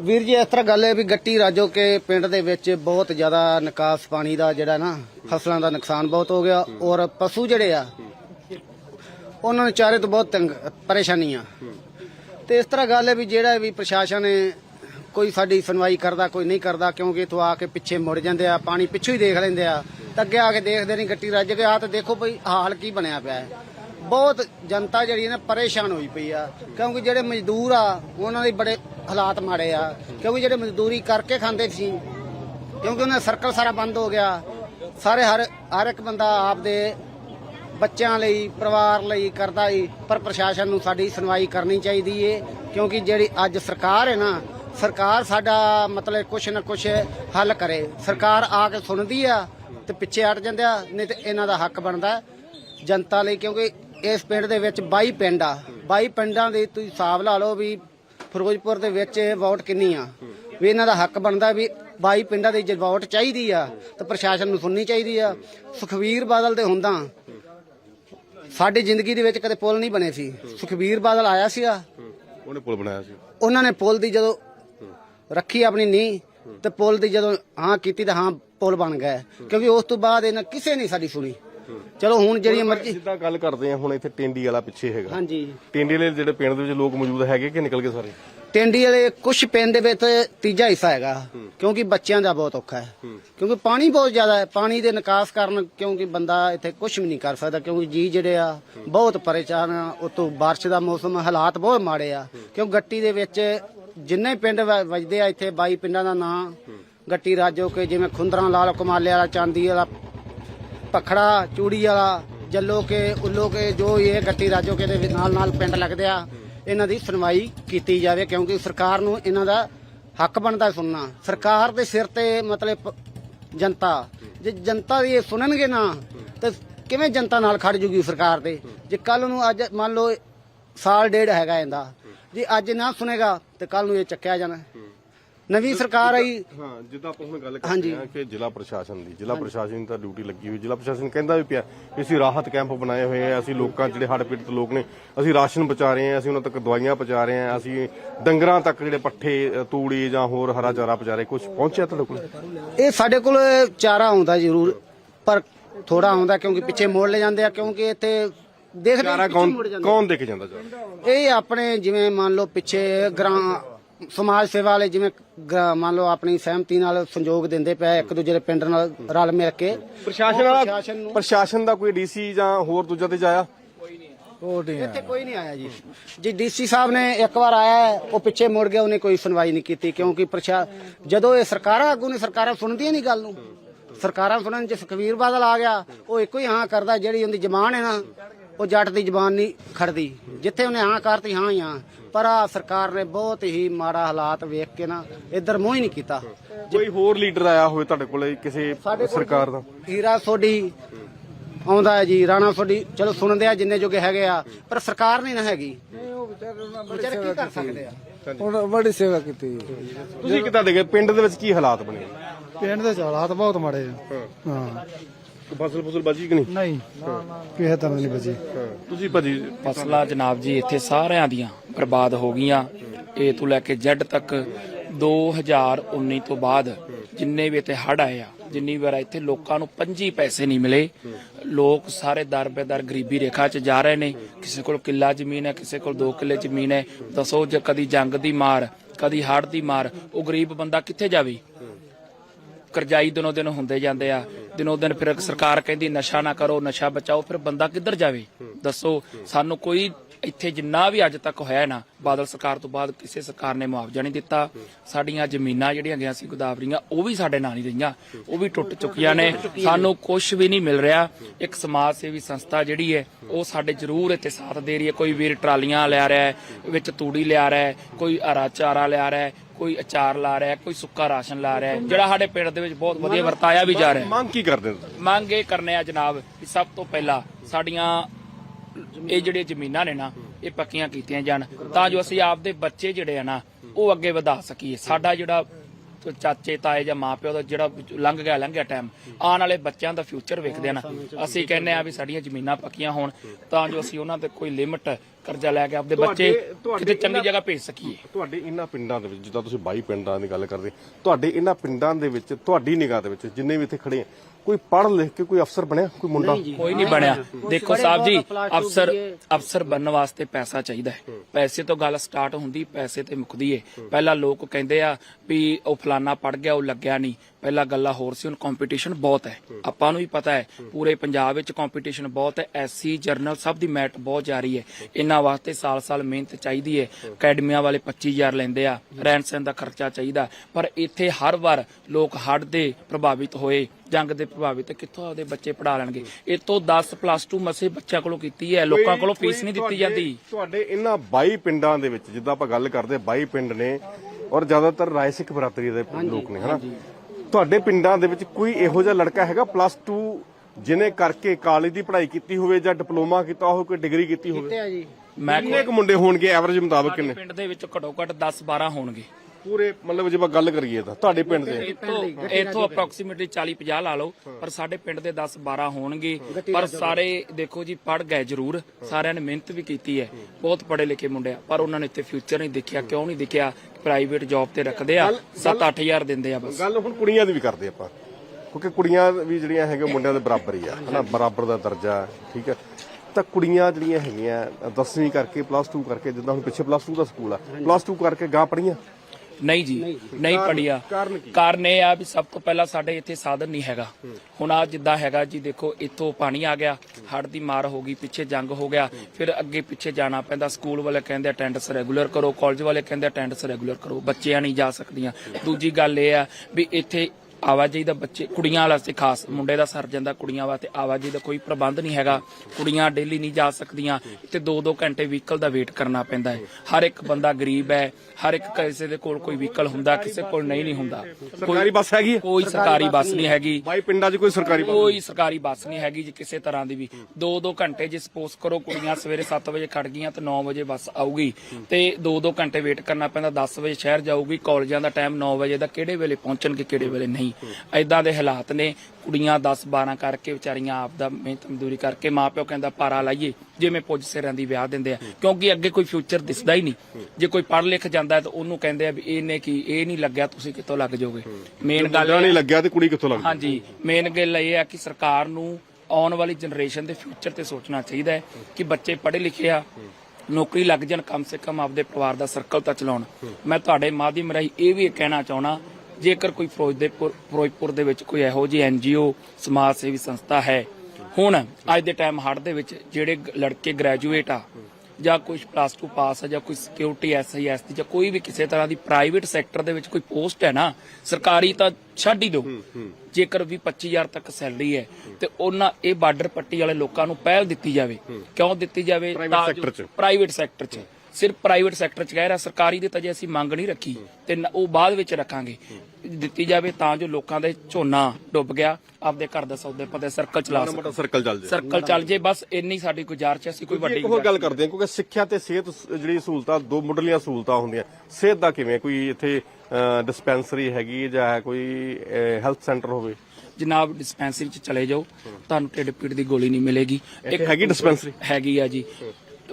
ਵੀਰ ਜੀ ਇਸ ਤਰ੍ਹਾਂ ਗੱਲ ਹੈ ਵੀ ਗੱਟੀ ਰਾਜੋ ਕੇ ਪਿੰਡ ਦੇ ਵਿੱਚ ਬਹੁਤ ਜ਼ਿਆਦਾ ਨਿਕਾਸ ਪਾਣੀ ਦਾ ਜਿਹੜਾ ਨਾ ਫਸਲਾਂ ਦਾ ਨੁਕਸਾਨ ਬਹੁਤ ਹੋ ਗਿਆ ਔਰ ਪਸ਼ੂ ਜਿਹੜੇ ਆ ਉਹਨਾਂ ਨੂੰ ਚਾਰੇ ਤੋਂ ਬਹੁਤ ਤੰਗ ਪਰੇਸ਼ਾਨੀ ਆ ਤੇ ਇਸ ਤਰ੍ਹਾਂ ਗੱਲ ਹੈ ਵੀ ਜਿਹੜਾ ਵੀ ਪ੍ਰਸ਼ਾਸਨ ਹੈ ਕੋਈ ਸਾਡੀ ਸੁਣਵਾਈ ਕਰਦਾ, ਕੋਈ ਨਹੀਂ ਕਰਦਾ, ਕਿਉਂਕਿ ਇਥੋਂ ਆ ਕੇ ਪਿੱਛੇ ਮੁੜ ਜਾਂਦੇ ਆ, ਪਾਣੀ ਪਿੱਛੋਂ ਹੀ ਦੇਖ ਲੈਂਦੇ ਆ, ਤਾਂ ਅੱਗੇ ਆ ਕੇ ਦੇਖਦੇ ਨਹੀਂ ਗੱਟੀ ਰੱਜ ਕੇ ਆ ਤਾਂ ਦੇਖੋ ਭਈ ਹਾਲ ਕੀ ਬਣਿਆ ਪਿਆ ਹੈ। ਬਹੁਤ ਜਨਤਾ ਜਿਹੜੀ ਹੈ ਨਾ ਪਰੇਸ਼ਾਨ ਹੋਈ ਪਈ ਆ, ਕਿਉਂਕਿ ਜਿਹੜੇ ਮਜ਼ਦੂਰ ਆ, ਉਹਨਾਂ ਦੇ ਬੜੇ ਹਾਲਾਤ ਮਾੜੇ ਆ, ਕਿਉਂਕਿ ਜਿਹੜੇ ਮਜ਼ਦੂਰੀ ਕਰਕੇ ਖਾਂਦੇ ਸੀ, ਕਿਉਂਕਿ ਉਹਨਾਂ ਦਾ ਸਰਕਲ ਸਾਰਾ ਬੰਦ ਹੋ ਗਿਆ, ਸਾਰੇ ਹਰ ਹਰ ਇੱਕ ਬੰਦਾ ਆਪਦੇ ਬੱਚਿਆਂ ਲਈ, ਪਰਿਵਾਰ ਲਈ ਕਰਦਾ ਹੀ ਪਰ ਪ੍ਰਸ਼ਾਸਨ ਨੂੰ ਸਾਡੀ ਸੁਣਵਾਈ ਕਰਨੀ ਚਾਹੀਦੀ ਏ, ਕਿਉਂਕਿ ਜਿਹੜੀ ਅੱਜ ਸਰਕਾਰ ਹੈ ਨਾ, ਸਰਕਾਰ ਸਾਡਾ ਮਤਲਬ ਕੁਛ ਨਾ ਕੁਛ ਹੱਲ ਕਰੇ। ਸਰਕਾਰ ਆ ਕੇ ਸੁਣਦੀ ਆ ਤੇ ਪਿੱਛੇ ਹਟ ਜਾਂਦੇ ਆ, ਨਹੀਂ ਤੇ ਇਹਨਾਂ ਦਾ ਹੱਕ ਬਣਦਾ ਜਨਤਾ ਲਈ, ਕਿਉਂਕਿ ਇਸ ਪਿੰਡ ਦੇ ਵਿੱਚ 22 ਪਿੰਡ ਆ। 22 ਪਿੰਡਾਂ ਦੇ ਤੁਸੀਂ ਹਿਸਾਬ ਲਾ ਲਓ ਵੀ ਫਿਰੋਜ਼ਪੁਰ ਦੇ ਵਿੱਚ ਵੋਟ ਕਿੰਨੀ ਆ। ਵੀ ਇਹਨਾਂ ਦਾ ਹੱਕ ਬਣਦਾ ਵੀ 22 ਪਿੰਡਾਂ ਦੀ ਜੇ ਵੋਟ ਚਾਹੀਦੀ ਆ, ਤਾਂ ਪ੍ਰਸ਼ਾਸਨ ਨੂੰ ਸੁਣਨੀ ਚਾਹੀਦੀ ਆ। ਸੁਖਵੀਰ ਬਾਦਲ ਦੇ ਹੁੰਦਾ ਸਾਡੀ ਜ਼ਿੰਦਗੀ ਦੇ ਵਿੱਚ ਕਦੇ ਪੁਲ ਨਹੀਂ ਬਣੇ ਸੀ। ਸੁਖਵੀਰ ਬਾਦਲ ਆਇਆ ਸੀਗਾ। ਉਹਨੇ ਪੁਲ ਬਣਾਇਆ ਸੀ। ਉਹਨਾਂ ਨੇ ਪੁਲ ਦੀ ਜਦੋਂ ਰੱਖੀ ਆਪਣੀ ਨੀਂਹ ਤੇ ਪੁਲ ਦੀ ਜਦੋਂ ਹਾਂ ਕੀਤੀ ਤਾਂ ਹਾਂ ਪੁਲ ਬਣ ਗਿਆ ਕਿਉਂਕਿ ਉਸ ਤੋਂ ਬਾਅਦ ਇਹਨਾਂ ਕਿਸੇ ਨੇ ਸਾਡੀ ਸੁਣੀ। ਚਲੋ ਹੁਣ ਜਿਹੜੀ ਮਰਜ਼ੀ ਜਿੱਦਾਂ ਗੱਲ ਕਰਦੇ ਆ ਹੁਣ ਇੱਥੇ ਟਿੰਡੀ ਵਾਲਾ ਪਿੱਛੇ ਹੈਗਾ। ਹਾਂਜੀ। ਟਿੰਡੀ ਵਾਲੇ ਜਿਹੜੇ ਪਿੰਡ ਦੇ ਵਿੱਚ ਲੋਕ ਮੌਜੂਦ ਹੈਗੇ ਕਿ ਨਿਕਲ ਗਏ ਸਾਰੇ? ਟੈਂਡੀ ਵਾਲੇ ਕੁਝ ਪਿੰਡ ਦੇ ਵਿੱਚ ਤੀਜਾ ਹਿੱਸਾ ਹੈਗਾ। ਕਿਉਂਕਿ ਬੱਚਿਆਂ ਦਾ ਬਹੁਤ ਔਖਾ ਹੈ। ਕਿਉਂਕਿ ਪਾਣੀ ਬਹੁਤ ਜ਼ਿਆਦਾ ਹੈ। ਪਾਣੀ ਦੇ ਨਿਕਾਸ ਕਾਰਨ ਕਿਉਂਕਿ ਬੰਦਾ ਇੱਥੇ ਕੁਝ ਵੀ ਨਹੀਂ ਕਰ ਸਕਦਾ। ਕਿਉਂਕਿ ਜੀ ਜਿਹੜੇ ਆ ਬਹੁਤ ਪਰੇਸ਼ਾਨ ਆ। ਉਤੋਂ ਬਾਰਿਸ਼ ਦਾ ਮੌਸਮ ਹਾਲਾਤ ਬਹੁਤ ਮਾੜੇ ਆ। ਕਿਉਂ ਗੱਟੀ ਦੇ ਵਿੱਚ ਜਿੰਨੇ ਪਿੰਡ ਵੱਜਦੇ ਆ ਇੱਥੇ 22 ਪਿੰਡਾਂ ਦਾ ਨਾਂ ਗੱਟੀ ਰਾਜੋ ਕੇ ਜਿਵੇਂ ਖੁੰਦਰਾਂ ਲਾਲ ਕਮਾਲੇ ਵਾਲਾ ਚਾਂਦੀ ਵਾਲਾ ਪਖੜਾ ਚੂੜੀ ਵਾਲਾ ਜੱਲੋ ਕੇ ਉੱਲੋ ਕੇ ਜੋ ਇਹ ਗੱਟੀ ਰਾਜੋ ਕੇ ਦੇ ਨਾਲ ਨਾਲ ਪਿੰਡ ਲੱਗਦੇ ਆ। ਇਹਨਾਂ ਦੀ ਸੁਣਵਾਈ ਕੀਤੀ ਜਾਵੇ, ਕਿਉਂਕਿ ਸਰਕਾਰ ਨੂੰ ਇਹਨਾਂ ਦਾ ਹੱਕ ਬਣਦਾ ਸੁਣਨਾ। ਸਰਕਾਰ ਦੇ ਸਿਰ ਤੇ ਮਤਲਬ ਜਨਤਾ, ਜੇ ਜਨਤਾ ਦੀ ਇਹ ਸੁਣਨਗੇ ਨਾ, ਤੇ ਕਿਵੇਂ ਜਨਤਾ ਨਾਲ ਖੜ ਜੂਗੀ ਸਰਕਾਰ ਤੇ ਜੇ ਕੱਲ ਨੂੰ ਅੱਜ ਮੰਨ ਲਓ ਸਾਲ ਡੇਢ ਹੈਗਾ ਇਹਦਾ, ਜੇ ਅੱਜ ਨਾ ਸੁਣੇਗਾ, ਤੇ ਕੱਲ ਨੂੰ ਇਹ ਚੱਕਿਆ ਜਾਣਾ। ਨਵੀਂ ਸਰਕਾਰ ਆਈ ਹਾਂ ਜਿੱਦਾਂ ਆਪਾਂ ਹੁਣ ਗੱਲ। ਕਰਦੇ ਹਾਂ ਕਿ ਜ਼ਿਲ੍ਹਾ ਪ੍ਰਸ਼ਾਸਨ ਦੀ ਜ਼ਿਲ੍ਹਾ ਪ੍ਰਸ਼ਾਸਨ ਦੀ ਤਾਂ ਡਿਊਟੀ ਲੱਗੀ ਹੋਈ ਜ਼ਿਲ੍ਹਾ ਪ੍ਰਸ਼ਾਸਨ ਕਹਿੰਦਾ ਵੀ ਪਿਆ ਅਸੀਂ ਰਾਹਤ ਕੈਂਪ ਬਣਾਏ ਹੋਏ ਆ ਅਸੀਂ ਲੋਕਾਂ ਜਿਹੜੇ ਹੜ੍ਹ ਪੀੜਤ ਲੋਕ ਨੇ ਅਸੀਂ ਰਾਸ਼ਨ ਪਹੁੰਚਾ ਰਹੇ ਹਾਂ ਅਸੀਂ ਉਹਨਾਂ ਤੱਕ ਦਵਾਈਆਂ ਪਹੁੰਚਾ ਰਹੇ ਹਾਂ ਅਸੀਂ ਡੰਗਰਾਂ ਤੱਕ ਜਿਹੜੇ ਪੱਠੇ ਤੂੜੀ ਜਾਂ ਹੋਰ ਹਰਾ ਚਾਰਾ ਪਹੁੰਚਾ ਰਹੇ ਕੁਝ ਪਹੁੰਚਿਆ ਤੁਹਾਡੇ ਕੋਲ ਇਹ ਸਾਡੇ ਕੋਲ ਚਾਰਾ ਆਉਂਦਾ ਜ਼ਰੂਰ ਪਰ ਥੋੜਾ ਆਉਂਦਾ ਕਿਉਂਕਿ ਪਿੱਛੇ ਮੋੜ ਲੈ ਜਾਂਦੇ ਆ ਕਿਉਂਕਿ ਇੱਥੇ ਪਿੱਛੇ ਕੌਣ ਮੁੜ ਜਾਂਦੇ। ਕੌਣ ਇਹ ਆਪਣੇ ਜਿਵੇਂ ਮੰਨ ਲਓ ਪਿੱਛੇ ਗ੍ਰਾਂ ਸਮਾਜ ਸੇਵਾ ਵਾਲੇ ਜਿਵੇਂ ਮੰਨ ਲਓ ਆਪਣੀ ਸਹਿਮਤੀ ਨਾਲ ਸੰਯੋਗ ਦਿੰਦੇ ਪਏ ਇੱਕ ਦੂਜੇ ਦੇ ਪਿੰਡ ਨਾਲ ਰਲ ਮਿਲ ਕੇ। ਪ੍ਰਸ਼ਾਸਨ ਵਾਲਾ ਪ੍ਰਸ਼ਾਸਨ ਨੂੰ- ਪ੍ਰਸ਼ਾਸਨ ਦਾ ਕੋਈ ਡੀਸੀ ਜਾਂ ਹੋਰ ਦੂਜਾ ਤੇ ਜਾਇਆ? ਇੱਥੇ ਕੋਈ ਨਹੀਂ ਆਇਆ ਜੀ। ਜੀ ਡੀਸੀ ਸਾਹਿਬ ਨੇ ਇੱਕ ਵਾਰ ਆਇਆ ਹੈ, ਉਹ ਪਿੱਛੇ ਮੁੜ ਗਿਆ ਉਹਨੇ ਕੋਈ ਸੁਣਵਾਈ ਨਹੀਂ ਕੀਤੀ ਕਿਉਂਕਿ ਪ੍ਰਸ਼ਾ ਜਦੋਂ ਇਹ ਸਰਕਾਰਾਂ ਆਗੂ ਨੇ ਸਰਕਾਰਾਂ ਸੁਣਦੀਆਂ ਨਹੀਂ ਗੱਲ ਨੂੰ। ਸਰਕਾਰਾਂ ਸੁਣਨ ਚ ਸੁਖਵੀਰ ਬਾਦਲ ਆ ਗਿਆ ਉਹ ਇੱਕੋ ਹੀ ਹਾਂ ਕਰਦਾ ਜਿਹੜੀ ਉਹਦੀ ਜ਼ਬਾਨ ਹੈ ਨਾ ਉਹ ਜੱਟ ਦੀ ਜ਼ਬਾਨ ਨਹੀਂ ਖੜਦੀ। ਜਿੱਥੇ ਉਹਨੇ ਹਾਂ ਕਰਤੀ ਹਾਂ ਹੀ ਹਾਂ। ਪਰ ਆ ਸਰਕਾਰ ਨੇ ਬਹੁਤ ਹੀ ਮਾੜਾ ਹਾਲਾਤ ਵੇਖ ਕੇ ਨਾ ਇੱਧਰ ਮੂੰਹ ਹੀ ਨਹੀਂ ਕੀਤਾ। ਕੋਈ ਹੋਰ ਲੀਡਰ ਆਇਆ ਹੋਵੇ ਤੁਹਾਡੇ ਕੋਲ ਕਿਸੇ ਸਰਕਾਰ ਦਾ? ਹੀਰਾ ਸੋਢੀ ਆਉਂਦਾ ਹੈ ਜੀ ਰਾਣਾ ਸੋਢੀ। ਚਲੋ ਸੁਣਦੇ ਆ ਜਿੰਨੇ ਜੋਗੇ ਹੈਗੇ ਆ ਪਰ ਸਰਕਾਰ ਨਹੀਂ ਨਾ ਹੈਗੀ। ਵਿਚਾਰੇ ਕੀ ਕਰ ਸਕਦੇ ਆ? ਹੁਣ ਬੜੀ ਸੇਵਾ ਕੀਤੀ ਤੁਸੀਂ ਕਿੱਦਾਂ ਦੇਖੇ ਪਿੰਡ ਦੇ ਵਿੱਚ ਕੀ ਹਾਲਾਤ ਬਣੇ? ਪਿੰਡ ਦੇ ਹਾਲਾਤ ਬਹੁਤ ਮਾੜੇ ਆ। ਹਾਂ। ਫਸਲ ਫਸਲ ਬਚੀ ਕਿ ਨਹੀਂ? ਨਹੀਂ। ਕਿਸੇ ਤਰ੍ਹਾਂ ਨਹੀਂ ਬਚੀ। ਤੁਸੀਂ ਭਾਜੀ ਫਸਲਾਂ ਜਨਾਬ ਜੀ ਇੱਥੇ ਸਾਰਿਆਂ ਦੀਆਂ ਬਰਬਾਦ ਹੋ ਗਈਆਂ। ਏ ਤੋਂ ਲੈ ਕੇ ਜੈਡ ਤੱਕ 2019 ਤੋਂ ਬਾਅਦ ਜਿੰਨੇ ਵੀ ਇੱਥੇ ਹੜ ਆਏ ਆ ਜਿੰਨੀ ਵਾਰ ਇੱਥੇ ਲੋਕਾਂ ਨੂੰ ਪੰਜੀ ਪੈਸੇ ਨਹੀਂ ਮਿਲੇ ਲੋਕ ਸਾਰੇ ਦਰ ਬੇਦਰ ਗਰੀਬੀ ਰੇਖਾ 'ਚ ਜਾ ਰਹੇ ਨੇ। ਕਿਸੇ ਕੋਲ ਕਿੱਲਾ ਜ਼ਮੀਨ ਹੈ ਕਿਸੇ ਕੋਲ 2 ਕਿੱਲੇ ਜ਼ਮੀਨ ਹੈ। ਦੱਸੋ ਜੇ ਕਦੀ ਜੰਗ ਦੀ ਮਾਰ ਕਦੀ ਹੜ ਦੀ ਮਾਰ ਉਹ ਗਰੀਬ ਬੰਦਾ ਕਿੱਥੇ ਜਾਵੇ? ਕਰਜ਼ਾਈ ਦਿਨੋਂ ਦਿਨ ਹੁੰਦੇ ਜਾਂਦੇ ਆ। ਦਿਨੋਂ ਦਿਨ ਫਿਰ ਸਰਕਾਰ ਕਹਿੰਦੀ, ਨਸ਼ਾ ਨਾ ਕਰੋ, ਨਸ਼ਾ ਬਚਾਓ, ਫਿਰ ਬੰਦਾ ਕਿੱਧਰ ਜਾਵੇ? ਦੱਸੋ, ਸਾਨੂੰ ਕੋਈ ਇੱਥੇ ਜਿੰਨਾ ਵੀ ਅੱਜ ਤੱਕ ਹੋਇਆ ਨਾ, ਬਾਦਲ ਸਰਕਾਰ ਤੋਂ ਬਾਅਦ ਕਿਸੇ ਸਰਕਾਰ ਨੇ ਮੁਆਵਜ਼ਾ ਨਹੀਂ ਦਿੱਤਾ। ਸਾਡੀਆਂ ਜ਼ਮੀਨਾਂ ਜਿਹੜੀਆਂ ਗਿਆ ਸੀ, ਗੋਦਾਵਰੀਆਂ, ਉਹ ਵੀ ਸਾਡੇ ਨਾਲ ਨਹੀਂ ਰਹੀਆਂ। ਉਹ ਵੀ ਟੁੱਟ ਚੁੱਕੀਆਂ ਨੇ। ਸਾਨੂੰ ਕੁਝ ਵੀ ਨਹੀਂ ਮਿਲ ਰਿਹਾ। ਇੱਕ ਸਮਾਜ ਸੇਵੀ ਸੰਸਥਾ ਜਿਹੜੀ ਹੈ, ਉਹ ਸਾਡੇ ਜ਼ਰੂਰ ਇੱਥੇ ਸਾਥ ਦੇ ਰਹੀ ਹੈ। ਕੋਈ ਵੀਰ ਟਰਾਲੀਆਂ ਲਿਆ ਰਿਹਾ ਹੈ, ਵਿੱਚ ਤੂੜੀ ਲਿਆ ਰਿਹਾ ਹੈ, ਕੋਈ ਹਰਾ ਚਾਰਾ ਲਿਆ ਰਿਹਾ ਹੈ ਕੋਈ ਅਚਾਰ ਲਾ ਰਿਹਾ ਕੋਈ ਸੁੱਕਾ ਰਾਸ਼ਨ ਲਾ ਰਿਹਾ ਜਿਹੜਾ ਸਾਡੇ ਪਿੰਡ ਦੇ ਵਿੱਚ ਬਹੁਤ ਵਧੀਆ ਵਰਤਾਇਆ ਵੀ ਜਾ ਰਿਹਾ ਮੰਗ ਕੀ ਕਰਦੇ ਤੁਸੀਂ? ਮੰਗ ਇਹ ਕਰਨੇ ਆ ਜਨਾਬ ਕਿ ਸਭ ਤੋਂ ਪਹਿਲਾਂ ਸਾਡੀਆਂ ਇਹ ਜਿਹੜੀਆਂ ਜ਼ਮੀਨਾਂ ਨੇ ਨਾ ਇਹ ਪੱਕੀਆਂ ਕੀਤੀਆਂ ਜਾਣ ਤਾਂ ਜੋ ਅਸੀਂ ਆਪਦੇ ਬੱਚੇ ਜਿਹੜੇ ਆ ਨਾ ਉਹ ਅੱਗੇ ਵਧਾ ਸਕੀਏ ਸਾਡਾ ਜਿਹੜਾ ਚਾਚੇ ਤਾਏ ਜਾਂ ਮਾਪਿਓ ਦਾ ਜਿਹੜਾ ਲੰਘ ਗਿਆ ਲੰਘ ਗਿਆ ਟਾਈਮ ਆਉਣ ਵਾਲੇ ਬੱਚਿਆਂ ਦਾ ਫਿਊਚਰ ਵੇਖਦੇ ਆ ਨਾ ਅਸੀਂ ਕਹਿੰਦੇ ਆ ਵੀ ਸਾਡੀਆਂ ਜ਼ਮੀਨਾਂ ਪੱਕੀਆਂ ਹੋਣ ਤਾਂ ਜੋ ਅਸੀਂ ਉਹਨਾਂ ਤੇ ਕੋਈ ਲਿਮਟ ਕਰਜ਼ਾ ਲੈ ਕੇ ਆਪਦੇ ਬੱਚੇ ਤੁਹਾਡੇ- ਤੁਹਾਡੇ ਕਿਤੇ ਚੰਗੀ ਜਗ੍ਹਾ ਭੇਜ ਸਕੀਏ। ਤੁਹਾਡੇ ਇਹਨਾਂ ਪਿੰਡਾਂ ਦੇ ਵਿੱਚ ਜਿੱਦਾਂ ਤੁਸੀਂ 22 ਪਿੰਡਾਂ ਦੀ ਗੱਲ ਕਰਦੇ ਤੁਹਾਡੇ ਇਹਨਾਂ ਪਿੰਡਾਂ ਦੇ ਵਿੱਚ ਤੁਹਾਡੀ ਨਿਗਾਹ ਦੇ ਵਿੱਚ ਜਿੰਨੇ ਵੀ ਇੱਥੇ ਖੜੇ ਆ ਕੋਈ ਪੜ੍ਹ ਲਿਖ ਕੇ ਕੋਈ ਅਫਸਰ ਬਣਿਆ ਕੋਈ ਮੁੰਡਾ? ਕੋਈ ਨਹੀਂ ਬਣਿਆ। ਦੇਖੋ ਸਾਹਿਬ ਜੀ ਅਫਸਰ। ਅਫਸਰ ਬਣਨ ਵਾਸਤੇ ਪੈਸਾ ਚਾਹੀਦਾ ਹੈ। ਪੈਸੇ ਤੋਂ ਗੱਲ ਸਟਾਰਟ ਹੁੰਦੀ ਪੈਸੇ ਤੇ ਮੁੱਕਦੀ ਏ। ਪਹਿਲਾਂ ਲੋਕ ਕਹਿੰਦੇ ਆ ਵੀ ਉਹ ਫਲਾਨਾ ਪੜ ਗਿਆ ਉਹ ਲੱਗਿਆ ਨਹੀਂ। ਪਹਿਲਾਂ ਗੱਲਾਂ ਹੋਰ ਸੀ ਹੁਣ ਕੰਪੀਟੀਸ਼ਨ ਬਹੁਤ ਹੈ। ਆਪਾਂ ਨੂੰ ਵੀ ਪਤਾ ਹੈ ਪੂਰੇ ਪੰਜਾਬ ਵਿੱਚ ਕੰਪੀਟੀਸ਼ਨ ਬਹੁਤ ਹੈ। ਐਸਸੀ ਜਰਨਲ ਸਭ ਦੀ ਮੈਟ ਬਹੁਤ ਜਾਰੀ ਹੈ। ਇਹਨਾਂ ਵਾਸਤੇ ਸਾਲ-ਸਾਲ ਮਿਹਨਤ ਚਾਹੀਦੀ ਹੈ ਅਕੈਡਮੀਆਂ ਵਾਲੇ 25000 ਲੈਂਦੇ ਆ। ਰਹਿਣ ਸਹਿਣ ਦਾ ਖਰਚਾ ਚਾਹੀਦਾ। ਪਰ ਇੱਥੇ ਹਰ ਵਾਰ ਲੋਕ ਹੜ੍ਹ ਦੇ ਪ੍ਰਭਾਵਿਤ ਹੋਏ ਜੰਗ ਦੇ ਪ੍ਰਭਾਵਿਤ ਕਿੱਥੋਂ ਆਪਦੇ ਬੱਚੇ ਪੜਾ ਲੈਣਗੇ? ਇਹ ਤੋਂ 10 ਪਲੱਸ 2 ਮਸੇ ਬੱਚਿਆਂ ਕੋਲੋਂ ਕੀਤੀ ਹੈ ਲੋਕਾਂ ਕੋਲੋਂ ਫੀਸ ਨਹੀਂ ਦਿੱਤੀ ਜਾਂਦੀ। ਤੁਹਾਡੇ ਇਹਨਾਂ 22 ਪਿੰਡਾਂ ਦੇ ਵਿੱਚ ਜਿੱਦਾਂ ਆਪਾਂ ਗੱਲ ਕਰਦੇ 22 ਪਿੰਡ ਨੇ ਔਰ ਜ਼ਿਆਦਾਤਰ ਰਾਏ ਸਿੱਖ ਬਰਾਦਰੀ ਦੇ ਲੋਕ ਨੇ ਹਨਾ? ਤੁਹਾਡੇ ਪਿੰਡਾਂ ਦੇ ਵਿੱਚ ਕੋਈ ਇਹੋ ਜਿਹਾ ਲੜਕਾ ਹੈਗਾ ਪਲੱਸ 2 ਜਿਹਨੇ ਕਰਕੇ ਕਾਲਜ ਦੀ ਪੜ੍ਹਾਈ ਕੀਤੀ ਹੋਵੇ ਜਾਂ ਡਿਪਲੋਮਾ ਕੀਤਾ ਹੋਵੇ ਕੋਈ ਡਿਗਰੀ ਕੀਤੀ ਹੋਵੇ? ਤੇ ਆ ਜੀ। ਮੈਂ ਕਿੰਨੇ ਕੁ ਮੁੰਡੇ ਹੋਣਗੇ ਐਵਰੇਜ ਮੁਤਾਬਕ ਕਿੰਨੇ? ਪਿੰਡ ਦੇ ਵਿੱਚ ਘੱਟੋ ਘੱਟ 10 12 ਹੋਣਗੇ। ਪੂਰੇ ਮਤਲਬ ਜੇ ਆਪਾਂ ਗੱਲ ਕਰੀਏ ਤਾਂ ਤੁਹਾਡੇ ਪਿੰਡ ਦੇ। ਇਥੋਂ ਇਥੋਂ ਅਪਰੋਕਸੀਮੇਟਲੀ 40 50 ਲਾ ਲਓ ਪਰ ਸਾਡੇ ਪਿੰਡ ਦੇ 10 12 ਹੋਣਗੇ। ਪਰ ਸਾਰੇ ਦੇਖੋ ਜੀ ਪੜ ਗਏ ਜ਼ਰੂਰ। ਸਾਰਿਆਂ ਨੇ ਮਿਹਨਤ ਵੀ ਕੀਤੀ ਹੈ। ਬਹੁਤ ਪੜੇ ਲਿਖੇ ਮੁੰਡੇ ਆ। ਪਰ ਉਹਨਾਂ ਨੇ ਇੱਥੇ ਫਿਊਚਰ ਨਹੀਂ ਦੇਖਿਆ ਕਿਉਂ ਨਹੀਂ ਦੇਖਿਆ? ਪ੍ਰਾਈਵੇਟ ਜੌਬ ਤੇ ਰੱਖਦੇ ਆ। 7-8000 ਦਿੰਦੇ ਆ ਬਸ। ਗੱਲ ਹੁਣ ਕੁੜੀਆਂ ਦੀ ਵੀ ਕਰਦੇ ਆਪਾਂ। ਕਿਉਂਕਿ ਕੁੜੀਆਂ ਵੀ ਜਿਹੜੀਆਂ ਹੈਗੇ ਮੁੰਡਿਆਂ ਦੇ ਬਰਾਬਰ ਹੀ ਆ। ਹਨਾ ਬਰਾਬਰ ਦਾ ਦਰਜਾ ਠੀਕ ਹੈ। ਤਾਂ ਕੁੜੀਆਂ ਜਿਹੜੀਆਂ ਹੈਗੀਆਂ 10ਵੀਂ ਕਰਕੇ ਪਲੱਸ 2 ਕਰਕੇ ਜਿੱਦਾਂ ਹੁਣ ਪਿੱਛੇ ਪਲੱਸ 2 ਦਾ ਸਕੂਲ ਆ। ਪਲੱਸ 2 ਕਰਕੇ ਗਾਂ ਪੜੀਆਂ ਨਹੀਂ ਜੀ ਨਹੀਂ ਪੜਿਆ ਕਾਰਨ ਕੀ? ਕਾਰਨ ਇਹ ਆ ਵੀ ਸਭ ਤੋਂ ਪਹਿਲਾਂ ਸਾਡੇ ਇੱਥੇ ਸਾਧਨ ਨਹੀਂ ਹੈਗਾ। ਹੁਣ ਆ ਜਿੱਦਾਂ ਹੈਗਾ ਜੀ ਦੇਖੋ ਇੱਥੋਂ ਪਾਣੀ ਆ ਗਿਆ ਹੜ੍ਹ ਦੀ ਮਾਰ ਹੋ ਗਈ ਪਿੱਛੇ ਜੰਗ ਹੋ ਗਿਆ ਫਿਰ ਅੱਗੇ ਪਿੱਛੇ ਜਾਣਾ ਪੈਂਦਾ। ਸਕੂਲ ਵਾਲੇ ਕਹਿੰਦੇ ਅਟੈਂਡੈਂਸ ਰੈਗੂਲਰ ਕਰੋ ਕਾਲਜ ਵਾਲੇ ਕਹਿੰਦੇ ਅਟੈਂਡੈਂਸ ਰੈਗੂਲਰ ਕਰੋ। ਬੱਚਿਆਂ ਨਹੀਂ ਜਾ ਸਕਦੀਆਂ। ਦੂਜੀ ਗੱਲ ਇਹ ਆ ਵੀ ਇੱਥੇ ਆਵਾਜਾਈ ਦਾ ਬੱਚੇ ਕੁੜੀਆਂ ਵਾਸਤੇ ਖਾਸ ਮੁੰਡੇ ਦਾ ਸਰ ਜਾਂਦਾ ਕੁੜੀਆਂ ਵਾਸਤੇ ਆਵਾਜਾਈ ਦਾ ਕੋਈ ਪ੍ਰਬੰਧ ਨਹੀਂ ਹੈਗਾ। ਕੁੜੀਆਂ ਡੇਲੀ ਨਹੀਂ ਜਾ ਸਕਦੀਆਂ ਇੱਥੇ 2-2 ਘੰਟੇ ਵਹੀਕਲ ਦਾ ਵੇਟ ਕਰਨਾ ਪੈਂਦਾ ਹੈ। ਹਰ ਇੱਕ ਬੰਦਾ ਗਰੀਬ ਹੈ ਹਰ ਇੱਕ ਕਿਸੇ ਦੇ ਕੋਲ ਕੋਈ ਵਹੀਕਲ ਹੁੰਦਾ ਕਿਸੇ ਕੋਲ ਨਹੀਂ ਨਹੀਂ ਹੁੰਦਾ। ਸਰਕਾਰੀ ਬੱਸ ਹੈਗੀ ਹੈ? ਕੋਈ ਸਰਕਾਰੀ ਬੱਸ ਨਹੀਂ ਹੈਗੀ। ਬਾਈ ਪਿੰਡਾਂ 'ਚ ਕੋਈ ਸਰਕਾਰੀ ਬੱਸ ਕੋਈ ਸਰਕਾਰੀ ਬੱਸ ਨਹੀਂ ਹੈਗੀ ਜੀ ਕਿਸੇ ਤਰ੍ਹਾਂ ਦੀ ਵੀ। 2-2 ਘੰਟੇ ਜੇ ਸਪੋਜ਼ ਕਰੋ ਕੁੜੀਆਂ ਸਵੇਰੇ 7 ਵਜੇ ਖੜ ਗਈਆਂ ਤੇ 9 ਵਜੇ ਬੱਸ ਆਊਗੀ। ਤੇ 2-2 ਘੰਟੇ ਵੇਟ ਕਰਨਾ ਪੈਂਦਾ 10 ਵਜੇ ਸ਼ਹਿਰ ਜਾਊਗੀ ਕਾਲਜਾਂ ਦਾ ਟਾਈਮ 9 ਵਜੇ ਦਾ ਕਿਹੜੇ ਵੇਲੇ ਪਹੁੰਚਣਗੇ ਕਿਹੜੇ ਵੇਲੇ ਨਹੀਂ। ਐਦਾਂ ਦੇ ਹਾਲਾਤ ਨੇ। ਕੁੜੀਆਂ 10-12 ਕਰਕੇ ਵਿਚਾਰੀਆਂ ਆਪ ਦਾ ਮਿਹਨਤ ਮਜ਼ਦੂਰੀ ਕਰਕੇ ਮਾਪਿਓ ਕਹਿੰਦਾ ਪਾਰਾ ਲਾਈਏ। ਜਿਵੇਂ ਪੁੱਜ ਸਿਰਾਂ ਦੀ ਵਿਆਹ ਦਿੰਦੇ ਆ। ਕਿਉਂਕਿ ਅੱਗੇ ਕੋਈ ਫਿਊਚਰ ਦਿਸਦਾ ਹੀ ਨਹੀਂ। ਜੇ ਕੋਈ ਪੜ੍ਹ ਲਿਖ ਜਾਂਦਾ ਤਾਂ ਉਹਨੂੰ ਕਹਿੰਦੇ ਆ ਵੀ ਇਹਨੇ ਕੀ ਇਹ ਨਹੀਂ ਲੱਗਿਆ ਤੁਸੀਂ ਕਿੱਥੋਂ ਲੱਗ ਜਾਓਗੇ? ਮੇਨ ਗੱਲ ਨਹੀਂ ਲੱਗਿਆ ਤੇ ਕੁੜੀ ਕਿੱਥੋਂ ਲੱਗਦੀ ਹਾਂਜੀ। ਮੇਨ ਗੱਲ ਇਹ ਆ ਕਿ ਸਰਕਾਰ ਨੂੰ ਆਉਣ ਵਾਲੀ ਜਨਰੇਸ਼ਨ ਦੇ ਫਿਊਚਰ ਤੇ ਸੋਚਣਾ ਚਾਹੀਦਾ ਹੈ ਕਿ ਬੱਚੇ ਪੜ੍ਹੇ ਲਿਖੇ ਆ ਨੌਕਰੀ ਲੱਗ ਜਾਣ ਕਮ ਸੇ ਕਮ ਆਪਦੇ ਪਰਿਵਾਰ ਦਾ ਸਰਕਲ ਤਾਂ ਚਲਾਉਣ। ਮੈਂ ਤੁਹਾਡੇ ਮਾਧਿਅਮ ਰਾਹੀਂ ਇਹ ਵੀ ਕਹਿਣਾ ਚਾਹਣਾ ਜੇਕਰ ਕੋਈ ਫਿਰੋਜ਼ਦੇਪੁਰ ਫਿਰੋਜ਼ਪੁਰ ਦੇ ਵਿੱਚ ਕੋਈ ਇਹੋ ਜਿਹੀ ਐਨਜੀਓ ਸਮਾਜ ਸੇਵੀ ਸੰਸਥਾ ਹੈ ਹੁਣ ਅੱਜ ਦੇ ਟਾਈਮ ਹੜ ਦੇ ਵਿੱਚ ਜਿਹੜੇ ਲੜਕੇ ਗ੍ਰੈਜੂਏਟ ਆ ਜਾਂ ਕੋਈ ਪਲੱਸ 2 ਪਾਸ ਹੈ ਜਾਂ ਕੋਈ ਸਿਕਿਉਰਿਟੀ ਐਸਆਈਐਸ ਦੀ ਜਾਂ ਕੋਈ ਵੀ ਕਿਸੇ ਤਰ੍ਹਾਂ ਦੀ ਪ੍ਰਾਈਵੇਟ ਸੈਕਟਰ ਦੇ ਵਿੱਚ ਕੋਈ ਪੋਸਟ ਹੈ ਨਾ ਸਰਕਾਰੀ ਤਾਂ ਛੱਡ ਹੀ ਦਿਓ। ਜੇਕਰ ਵੀ 25000 ਤੱਕ ਸੈਲਰੀ ਹੈ ਤੇ ਉਹਨਾਂ ਇਹ ਬਾਰਡਰ ਪੱਟੀ ਵਾਲੇ ਲੋਕਾਂ ਨੂੰ ਪਹਿਲ ਦਿੱਤੀ ਜਾਵੇ। ਕਿਉਂ ਦਿੱਤੀ ਜਾਵੇ? 'ਚ। ਪ੍ਰਾਈਵੇਟ ਸੈਕਟਰ 'ਚ। ਸਿਰਫ ਪ੍ਰਾਈਵੇਟ ਸੈਕਟਰ 'ਚ ਕਹਿ ਰਿਹਾ ਸਰਕਾਰੀ ਦੇ ਤਾਂ ਜੇ ਅਸੀਂ ਮੰਗ ਨਹੀਂ ਰੱਖੀ ਤੇ ਉਹ ਬਾਅਦ ਵਿੱਚ ਰੱਖਾਂਗੇ। ਦਿੱਤੀ ਜਾਵੇ ਤਾਂ ਜੋ ਲੋਕਾਂ ਦੇ ਝੋਨਾ ਡੁੱਬ ਗਿਆ ਆਪਦੇ ਘਰ ਦਾ ਸੌਦੇ ਪਤੇ ਸਰਕਲ ਚਲਾ ਸਕਣ। ਸਰਕਲ ਚੱਲ ਜਾਏ ਸਰਕਲ ਚੱਲ ਜੇ ਬਸ ਇੰਨੀ ਸਾਡੀ ਗੁਜ਼ਾਰਿਸ਼ ਅਸੀਂ ਕੋਈ ਵੱਡੀ ਇੱਕ ਹੋਰ ਗੱਲ ਕਰਦੇ ਹਾਂ ਕਿਉਂਕਿ ਸਿੱਖਿਆ ਤੇ ਸਿਹਤ ਜਿਹੜੀ ਸਹੂਲਤਾਂ ਦੋ ਮੁੱਢਲੀਆਂ ਸਹੂਲਤਾਂ ਹੁੰਦੀਆਂ। ਸਿਹਤ ਦਾ ਕਿਵੇਂ? ਕੋਈ ਇੱਥੇ ਡਿਸਪੈਂਸਰੀ ਹੈਗੀ ਜਾਂ ਕੋਈ ਹੈਲਥ ਸੈਂਟਰ ਹੋਵੇ? ਜਨਾਬ ਡਿਸਪੈਂਸਰੀ ਚ ਚਲੇ ਜਾਓ ਤੁਹਾਨੂੰ ਢਿੱਡ ਪੀੜ ਦੀ ਗੋਲੀ ਨਹੀਂ ਮਿਲੇਗੀ। ਇੱਥੇ ਹੈਗੀ dispensary? ਹੈਗੀ ਆ ਜੀ।